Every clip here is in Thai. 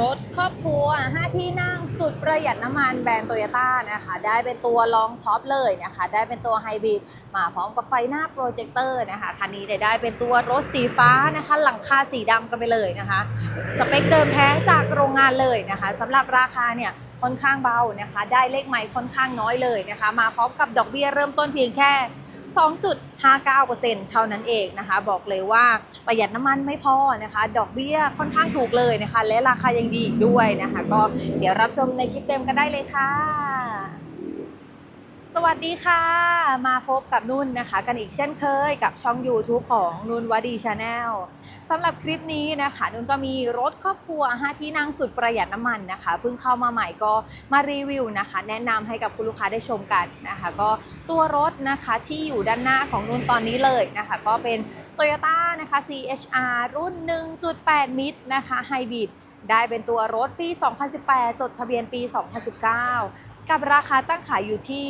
รถครอบครัว 5 ที่นั่งสุดประหยัดน้ำมันแบรนด์โตโยต้านะคะ ได้เป็นตัวรองท็อปเลยนะคะ ได้เป็นตัวไฮบริดมาพร้อมกับไฟหน้าโปรเจคเตอร์นะคะคันนี้ได้ได้เป็นตัวรถสีฟ้านะคะ หลังคาสีดำกันไปเลยนะคะ สเปคเดิมแท้จากโรงงานเลยนะคะสำหรับราคาเนี่ยค่อนข้างเบานะคะ ได้เลขใหม่ค่อนข้างน้อยเลยนะคะ มาพร้อมกับดอกเบี้ยเริ่มต้นเพียงแค่ 2.59%เท่านั้นเองนะคะ บอกเลยว่าประหยัดน้ำมันไม่พอนะคะ ดอกเบี้ยค่อนข้างถูกเลยนะคะ และราคายังดีอีกด้วยนะคะ ก็เดี๋ยวรับชมในคลิปเต็มกันได้เลยค่ะสวัสดีค่ะ มาพบกับนุ่นนะคะ กันอีกเช่นเคยกับช่อง YouTube ของนุ่นวดีชาแนลสำหรับคลิปนี้นะคะ นุ่นก็มีรถครอบครัว5ที่นั่งสุดประหยัดน้ำมันนะคะเพิ่งเข้ามาใหม่ก็มารีวิวนะคะ แนะนำให้กับคุณลูกค้าได้ชมกันนะคะ ก็ ตัวรถนะคะที่อยู่ด้านหน้าของนุ่นตอนนี้เลยนะคะ ก็เป็น Toyota นะคะ CHR รุ่น 1.8 มิตรนะคะไฮบริดได้เป็นตัวรถปี 2018 จดทะเบียนปี 2019 กับราคาตั้งขายอยู่ที่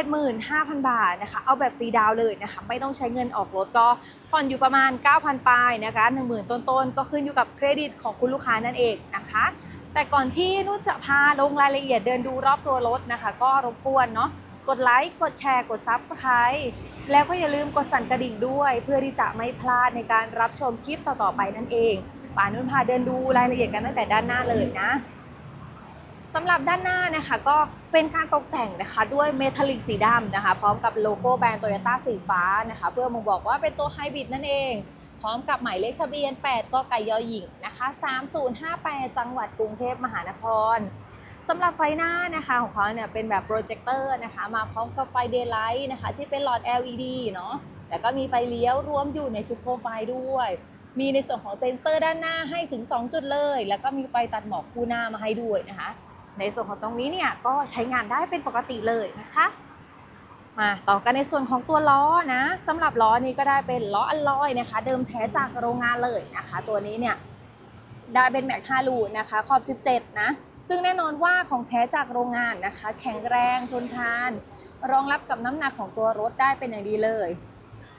575,000 บาทนะคะ เอาแบบฟรีดาวเลยนะคะ ไม่ต้องใช้เงินออกรถก็ผ่อนอยู่ประมาณ 9,000ปลายนะคะ 10,000 ต้นๆ ก็ขึ้นอยู่กับเครดิตของคุณลูกค้านั่นเองนะคะ แต่ก่อนที่นุ่นจะพาลงรายละเอียดเดินดูรอบตัวรถนะคะ ก็รบกวนเนาะ กดไลค์ กดแชร์ กด Subscribe แล้วก็อย่าลืมกดสั่นกระดิ่งด้วย เพื่อที่จะไม่พลาดในการรับชมคลิปต่อๆไปนั่นเองป่านุ่นพาเดินดูรายละเอียดกันตั้งแต่ด้านหน้าเลยนะสำหรับด้านหน้านะคะก็เป็นการตกแต่งนะคะด้วยเมทัลลิกสีดำนะคะ พร้อมกับโลโก้แบรนด์โตโยต้าสีฟ้านะคะ เพื่อมงบอกว่าเป็นตัวไฮบริดนั่นเอง พร้อมกับหมายเลขทะเบียน 8กไก่ยอหญิงนะคะ3058 จังหวัดกรุงเทพมหานคร สำหรับไฟหน้านะคะของเขาเนี่ยเป็นแบบโปรเจคเตอร์นะคะมาพร้อมกับไฟเดย์ไลท์นะคะที่เป็นหลอด LED เนาะแล้วก็มีไฟเลี้ยวรวมอยู่ในชุดโคมไฟด้วย มีในส่วนของเซ็นเซอร์ด้านหน้าให้ถึง 2 จุดเลย แล้วก็มีไฟตัดหมอกคู่หน้ามาให้ด้วยนะคะ ในส่วนของตรงนี้เนี่ยก็ใช้งานได้เป็นปกติเลยนะคะมาต่อกันในส่วนของตัวล้อนะสำหรับล้อนี้ก็ได้เป็นล้ออัลลอยนะคะ เดิมแท้จากโรงงานเลยนะคะ ตัวนี้เนี่ยได้เป็นแม็ก5ลูนะคะขอบ 17 นะ ซึ่งแน่นอนว่าของแท้จากโรงงานนะคะ แข็งแรงทนทาน รองรับกับน้ำหนักของตัวรถได้เป็นอย่างดีเลย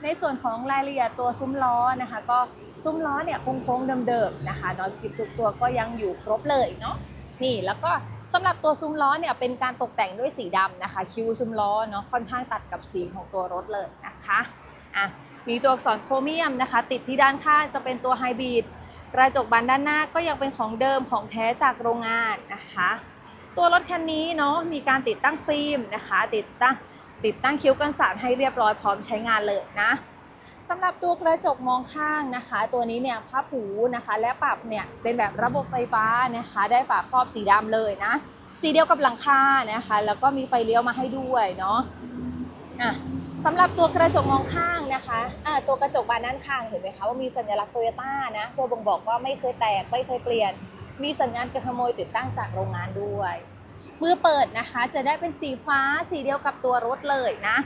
ในส่วนของรายละเอียดตัวซุ้มล้อนะคะ ก็ซุ้มล้อเนี่ยโค้งๆเดิมๆนะคะนอตกิบทุกตัวก็ยังอยู่ครบเลยเนาะนี่แล้วก็สำหรับตัวซุ้มล้อเนี่ยเป็นการตกแต่งด้วยสีดำนะคะ คิ้วซุ้มล้อเนาะค่อนข้างตัดกับสีของตัวรถเลยนะคะอะมีตัวอักษรโครเมียมนะคะ ติดที่ด้านข้างจะเป็นตัวไฮบริด กระจกบานด้านหน้าก็ยังเป็นของเดิมของแท้จากโรงงานนะคะ ตัวรถคันนี้เนาะมีการติดตั้งฟิล์มนะคะ ติดตั้งติดตั้งคิ้วกันสาดให้เรียบร้อยพร้อมใช้งานเลยนะสำหรับตัวกระจกมองข้างนะคะ ตัวนี้เนี่ยพับหูนะคะ และปรับเนี่ยเป็นแบบระบบไฟฟ้านะคะ ได้ฝาครอบสีดำเลยนะ สีเดียวกับหลังคานะคะ แล้วก็มีไฟเลี้ยวมาให้ด้วยเนาะอะ สำหรับตัวกระจกมองข้างนะคะะตัวกระจกบานด้านข้างเห็นไหมคะว่ามีสัญลักษณ์โตโยต้านะตัวบ่งบอกว่าไม่เคยแตกไม่เคยเปลี่ยน มีสัญญาณการขโมยติดตั้งจากโรงงานด้วย มือเปิดนะคะจะได้เป็นสีฟ้าสีเดียวกับตัวรถเลยนะ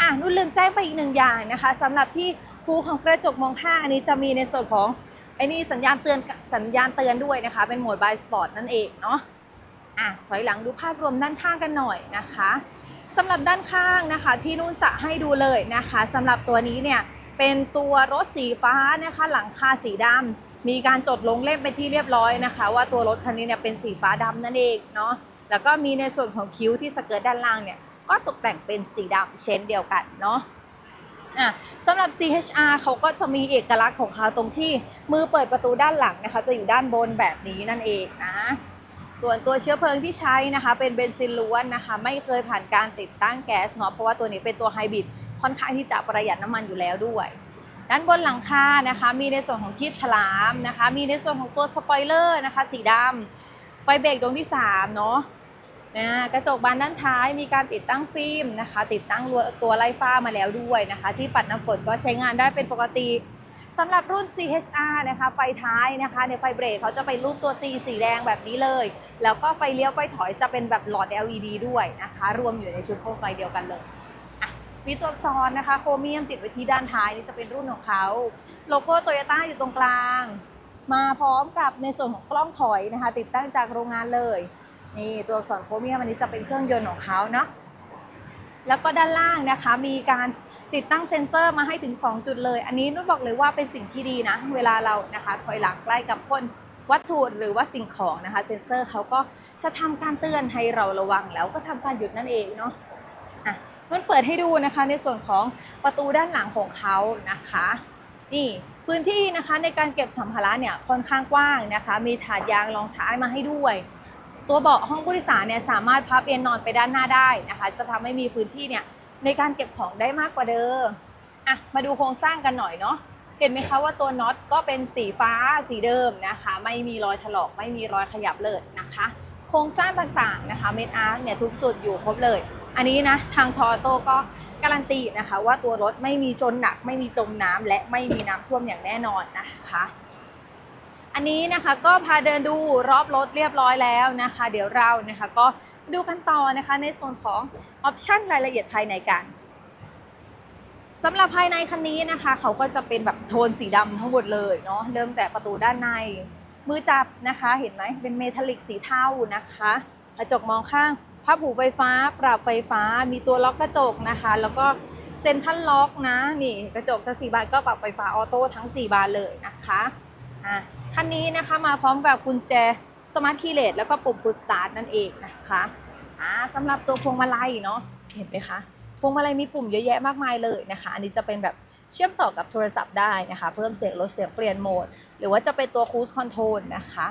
อะนุ่นลืมแจ้งไปอีกหนึ่งอย่างนะคะสำหรับที่ภูของกระจกมองข้างอันนี้จะมีในส่วนของไอ้นี่สัญญาณเตือนสัญญาณเตือนด้วยนะคะ เป็นโหมดบายสปอร์ตนั่นเองเนาะอะถอยหลังดูภาพรวมด้านข้างกันหน่อยนะคะ สำหรับด้านข้างนะคะที่นุ่นจะให้ดูเลยนะคะสำหรับตัวนี้เนี่ยเป็นตัวรถสีฟ้านะคะหลังคาสีดำมีการจดลงเล่มไปที่เรียบร้อยนะคะ ว่าตัวรถคันนี้เนี่ยเป็นสีฟ้าดำนั่นเองเนาะแล้วก็มีในส่วนของคิ้วที่สเกิร์ตด้านล่างเนี่ยก็ตกแต่งเป็นสีดำเช่นเดียวกันเนาะอะสำหรับ CHR เขาก็จะมีเอกลักษณ์ของเขาตรงที่มือเปิดประตูด้านหลังนะคะ จะอยู่ด้านบนแบบนี้นั่นเองนะ ส่วนตัวเชื้อเพลิงที่ใช้นะคะ เป็นเบนซินล้วนนะคะ ไม่เคยผ่านการติดตั้งแก๊สเนาะเพราะว่าตัวนี้เป็นตัวไฮบริดค่อนข้างที่จะประหยัดน้ำมันอยู่แล้วด้วย ด้านบนหลังคานะคะ มีในส่วนของคีบฉลามนะคะ มีในส่วนของตัวสปอยเลอร์นะคะ สีดำไฟเบรกดวงที่3เนาะนะกระจกบานด้านท้ายมีการติดตั้งฟิล์มนะคะ ติดตั้งตัวไล่ฟ้ามาแล้วด้วยนะคะ ที่ปัดน้ำฝนก็ใช้งานได้เป็นปกติ สำหรับรุ่น CHR นะคะไฟท้ายนะคะ ในไฟเบรกเขาจะเป็นรูปตัว C สีแดงแบบนี้เลย แล้วก็ไฟเลี้ยวไฟถอยจะเป็นแบบหลอด LED ด้วยนะคะ รวมอยู่ในชุดโคมไฟเดียวกันเลยอะมีตัวอักษรนะคะโครเมียมติดไว้ที่ด้านท้ายนี่จะเป็นรุ่นของเขาโลโก้โตโยต้าอยู่ตรงกลาง มาพร้อมกับในส่วนของกล้องถอยนะคะ ติดตั้งจากโรงงานเลย นี่ตัวอักษรโครเมียมอันนี้จะเป็นเครื่องยนต์ของเขาเนาะ แล้วก็ด้านล่างนะคะมีการติดตั้งเซ็นเซอร์มาให้ถึง 2 จุดเลย อันนี้นุ่นบอกเลยว่าเป็นสิ่งที่ดีนะ เวลาเรานะคะถอยหลังใกล้กับคนวัตถุหรือว่าสิ่งของนะคะ เซ็นเซอร์เขาก็จะทำการเตือนให้เราระวังแล้วก็ทำการหยุดนั่นเองเนาะอะนุ่นเปิดให้ดูนะคะในส่วนของประตูด้านหลังของเขานะคะ นี่พื้นที่นะคะในการเก็บสัมภาระเนี่ยค่อนข้างกว้างนะคะ มีถาดยางรองท้ายมาให้ด้วย ตัวเบาะห้องผู้โดยสารเนี่ยสามารถพับเอนนอนไปด้านหน้าได้นะคะ จะทำให้มีพื้นที่เนี่ยในการเก็บของได้มากกว่าเดิมอะมาดูโครงสร้างกันหน่อยเนาะเห็นไหมคะว่าตัวน็อตก็เป็นสีฟ้าสีเดิมนะคะ ไม่มีรอยถลอกไม่มีรอยขยับเลยนะคะ โครงสร้างต่างๆนะคะเมดอาร์เนี่ยทุกจุดอยู่ครบเลย อันนี้นะทางทอโต้ก็การันตีนะคะ ว่าตัวรถไม่มีจนหนัก ไม่มีจมน้ำและไม่มีน้ำท่วมอย่างแน่นอนนะคะ อันนี้นะคะก็พาเดินดูรอบรถเรียบร้อยแล้วนะคะ เดี๋ยวเรานะคะก็ดูกันต่อนะคะในส่วนของออปชันรายละเอียดภายในกันสำหรับภายในคันนี้นะคะ เขาก็จะเป็นแบบโทนสีดำทั้งหมดเลยเนาะเริ่มแต่ประตูด้านใน มือจับนะคะเห็นไหมเป็นเมทัลลิกสีเทานะคะกระจกมองข้างผ้าผูไฟฟ้า ปรับไฟฟ้า มีตัวล็อกกระจกนะคะ แล้วก็เซ็นทรัลล็อกนะนี่กระจกทั้งสี่บานก็ปรับไฟฟ้าออโต้ทั้ง 4 บานเลยนะคะ อะคันนี้นะคะมาพร้อมกับกุญแจสมาร์ทคีย์เลสแล้วก็ปุ่มพุชสตาร์ทนั่นเองนะคะอ่าสำหรับตัวพวงมาลัยเนาะเห็นไหมคะพวงมาลัยมีปุ่มเยอะแยะมากมายเลยนะคะ อันนี้จะเป็นแบบเชื่อมต่อกับโทรศัพท์ได้นะคะ เพิ่มเสียงลดเสียงเปลี่ยนโหมด หรือว่าจะเป็นตัวคูสคอนโทรลนะคะ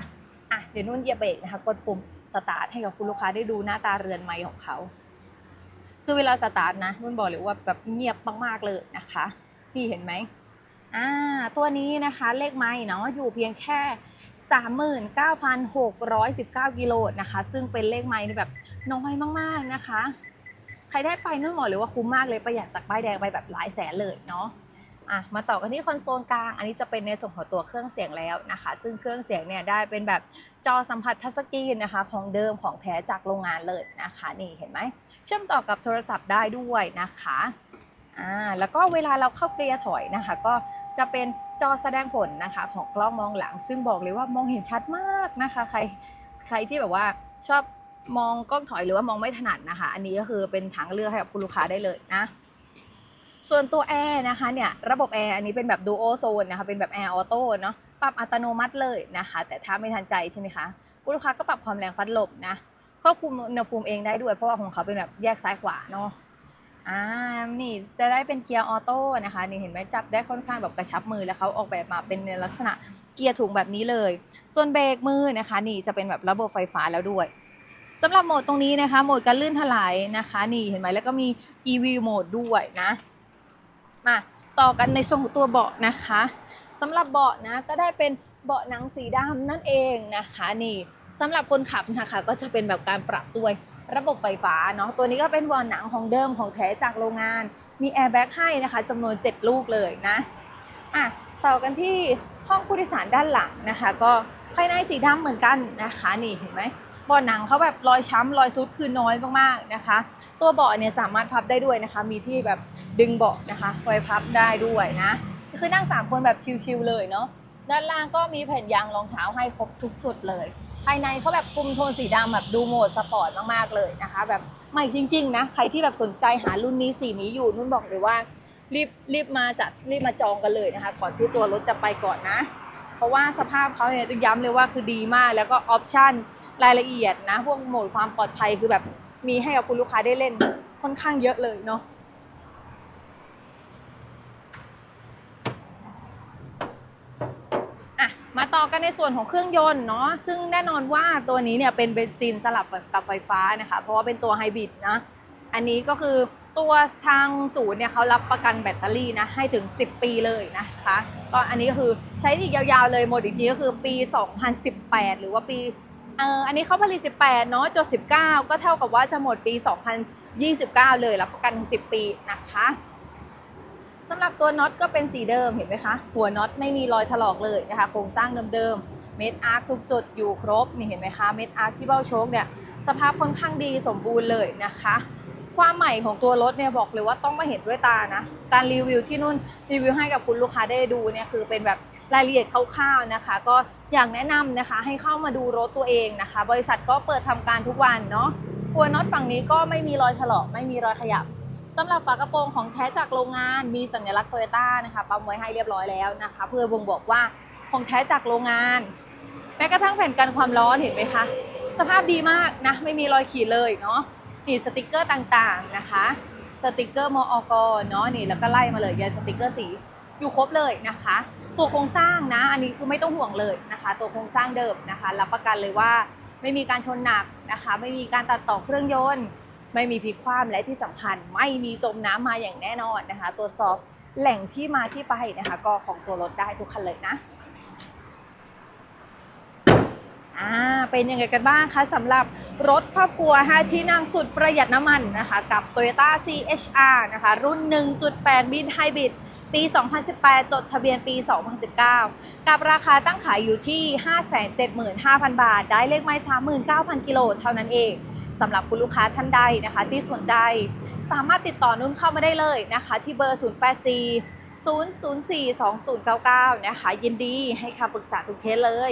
อะเดี๋ยวนุ่นเหยียบเบรกนะคะกดปุ่มสตาร์ทให้กับคุณลูกค้าได้ดูหน้าตาเรือนไม้ของเขาคือเวลาสตาร์ทนะนุ่นบอกเลยว่าแบบเงียบมากๆเลยนะคะ นี่เห็นไหม อ่าตัวนี้นะคะเลขไม้เนาะอยู่เพียงแค่ 39,619 กิโลนะคะ ซึ่งเป็นเลขไม้ที่แบบน้อยมากๆนะคะ ใครได้ไปนุ่นบอกเลยว่าคุ้มมากเลยประหยัดจากป้ายแดงไปแบบหลายแสนเลยเนาะอะมาต่อกันที่คอนโซลกลาง อันนี้จะเป็นในส่วนของตัวเครื่องเสียงแล้วนะคะ ซึ่งเครื่องเสียงเนี่ยได้เป็นแบบจอสัมผัสทัชสกรีนนะคะ ของเดิมของแท้จากโรงงานเลยนะคะ นี่เห็นไหม เชื่อมต่อกับโทรศัพท์ได้ด้วยนะคะอ่าแล้วก็เวลาเราเข้าเกียร์ถอยนะคะ ก็ จะเป็นจอแสดงผลนะคะ ของกล้องมองหลัง ซึ่งบอกเลยว่ามองเห็นชัดมากนะคะ ใครใครที่แบบว่าชอบมองกล้องถอยหรือว่ามองไม่ถนัดนะคะ อันนี้ก็คือเป็นทางเลือกให้กับคุณลูกค้าได้เลยนะส่วนตัวแอร์นะคะเนี่ยระบบแอร์อันนี้เป็นแบบดูโอโซนนะคะเป็นแบบแอร์ออโต้เนาะปรับอัตโนมัติเลยนะคะ แต่ถ้าไม่ทันใจใช่ไหมคะคุณลูกค้าก็ปรับความแรงพัดลมนะควบคุมอุณหภูมิเองได้ด้วยเพราะว่าของเขาเป็นแบบแยกซ้ายขวาเนาะ อ่านี่จะได้เป็นเกียร์ออโต้นะคะนี่เห็นไหมจับได้ค่อนข้างแบบกระชับมือแล้วเขาออกแบบมาเป็นในลักษณะเกียร์ถุงแบบนี้เลย ส่วนเบรกมือนะคะ นี่จะเป็นแบบระบบไฟฟ้าแล้วด้วยสำหรับโหมดตรงนี้นะคะ โหมดการลื่นถลายนะคะ นี่เห็นไหมแล้วก็มี EV โหมดด้วยนะมาต่อกันในส่วนของตัวเบาะนะคะสำหรับเบาะนะก็ได้เป็น เบาะหนังสีดำนั่นเองนะคะนี่สำหรับคนขับนะคะก็จะเป็นแบบการปรับด้วระบบไฟฟ้าเนาะตัวนี้ก็เป็นเบาะหนังของเดิมของแท้จากโรงงาน มีแอร์แบ็กให้นะคะจำนวน 7 ลูกเลยนะอะต่อกันที่ห้องผู้โดยสารด้านหลังนะคะ ก็ภายในสีดำเหมือนกันนะคะนี่เห็นไหมเบาะหนังเขาแบบรอยช้ำรอยซุดคือน้อยมากๆนะคะ ตัวเบาะเนี่ยสามารถพับได้ด้วยนะคะ มีที่แบบดึงเบาะนะคะไว้พับได้ด้วยนะคือนั่ง 3 คนแบบชิลๆเลยเนาะ ด้านล่างก็มีแผ่นยางรองเท้าให้ครบทุกจุดเลย ภายในเขาแบบคุมโทนสีดำแบบดูโหมดสปอร์ตมากๆเลยนะคะ แบบใหม่จริง ๆ นะ ใครที่แบบสนใจหารุ่นนี้สีนี้อยู่นุ่นบอกเลยว่ารีบรีบมาจัดรีบมาจองกันเลยนะคะ ก่อนที่ตัวรถจะไปก่อนนะ เพราะว่าสภาพเขาเนี่ยต้องย้ำเลยว่าคือดีมาก แล้วก็ออปชั่นรายละเอียดนะ พวกโหมดความปลอดภัยคือแบบมีให้กับคุณลูกค้าได้เล่นค่อนข้างเยอะเลยเนาะ อะ มาต่อกันในส่วนของเครื่องยนต์เนาะซึ่งแน่นอนว่าตัวนี้เนี่ยเป็นเบนซินสลับกับไฟฟ้านะคะ เพราะว่าเป็นตัวไฮบริดนะอันนี้ก็คือตัวทางศูนย์เนี่ยเขารับประกันแบตเตอรี่นะให้ถึง 10 ปีเลยนะคะก็อันนี้ก็คือใช้อีกยาวๆเลยหมดอีกทีก็คือปี 2018 หรือว่าปีเอออันนี้เขาผลิต 18 เนาะจด19 ก็เท่ากับว่าจะหมดปี 2029 เลยรับประกันถึง10 ปีนะคะ สำหรับตัวน็อตก็เป็นสีเดิมเห็นไหมคะ หัวน็อตไม่มีรอยถลอกเลยนะคะ โครงสร้างเดิมๆ เม็ดอาร์คทุกจุดอยู่ครบ นี่เห็นไหมคะ เม็ดอาร์คที่เบ้าโชคเนี่ยสภาพค่อนข้างดีสมบูรณ์เลยนะคะ ความใหม่ของตัวรถเนี่ยบอกเลยว่าต้องมาเห็นด้วยตานะ การรีวิวที่นุ่นรีวิวให้กับคุณลูกค้าได้ดูเนี่ยคือเป็นแบบรายละเอียดคร่าวๆนะคะ ก็อยากแนะนำนะคะให้เข้ามาดูรถตัวเองนะคะ บริษัทก็เปิดทำการทุกวันเนาะหัวน็อตฝั่งนี้ก็ไม่มีรอยถลอกไม่มีรอยขยับ สำหรับฝากระโปรงของแท้จากโรงงานมีสัญลักษณ์โตโยต้านะคะปั๊มไว้ให้เรียบร้อยแล้วนะคะ เพื่อบ่งบอกว่าของแท้จากโรงงานแม้กระทั่งแผ่นกันความร้อนเห็นไหมคะ สภาพดีมากนะ ไม่มีรอยขีดเลยเนาะนี่สติกเกอร์ต่างๆนะคะสติกเกอร์มอกเนาะนี่แล้วก็ไล่มาเลยยันสติกเกอร์สีอยู่ครบเลยนะคะ ตัวโครงสร้างนะ อันนี้คือไม่ต้องห่วงเลยนะคะ ตัวโครงสร้างเดิมนะคะ รับประกันเลยว่าไม่มีการชนหนักนะคะ ไม่มีการตัดต่อเครื่องยนต์ ไม่มีพลิกคว่ำและที่สำคัญไม่มีจมน้ำมาอย่างแน่นอนนะคะตัวสอบแหล่งที่มาที่ไปนะคะ ก็ของตัวรถได้ทุกคันเลยนะอ่าเป็นยังไงกันบ้างคะสำหรับรถครอบครัว5ที่นั่งสุดประหยัดน้ำมันนะคะ กับ Toyota CHR นะคะ รุ่น 1.8 บินไฮบริด ปี 2018 จดทะเบียนปี 2019 กับราคาตั้งขายอยู่ที่ 575,000 บาท ได้เลขไม้39,000 กิโลเท่านั้นเองสำหรับคุณลูกค้าท่านใดนะคะ ที่สนใจ สามารถติดต่อนุ่นเข้ามาได้เลยนะคะ ที่เบอร์ 084 004 2099 นะคะ ยินดีให้คำปรึกษาทุกเคสเลย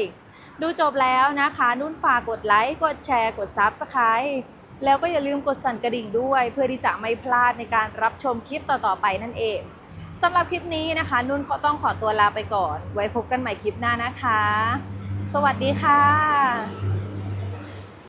ดูจบแล้วนะคะ นุ่นฝากกดไลค์ กดแชร์ กด Subscribe แล้วก็อย่าลืมกดสั่นกระดิ่งด้วย เพื่อที่จะไม่พลาดในการรับชมคลิปต่อ ๆ ไปนั่นเอง สำหรับคลิปนี้นะคะ นุ่นเขาต้องขอตัวลาไปก่อน ไว้พบกันใหม่คลิปหน้านะคะ สวัสดีค่ะ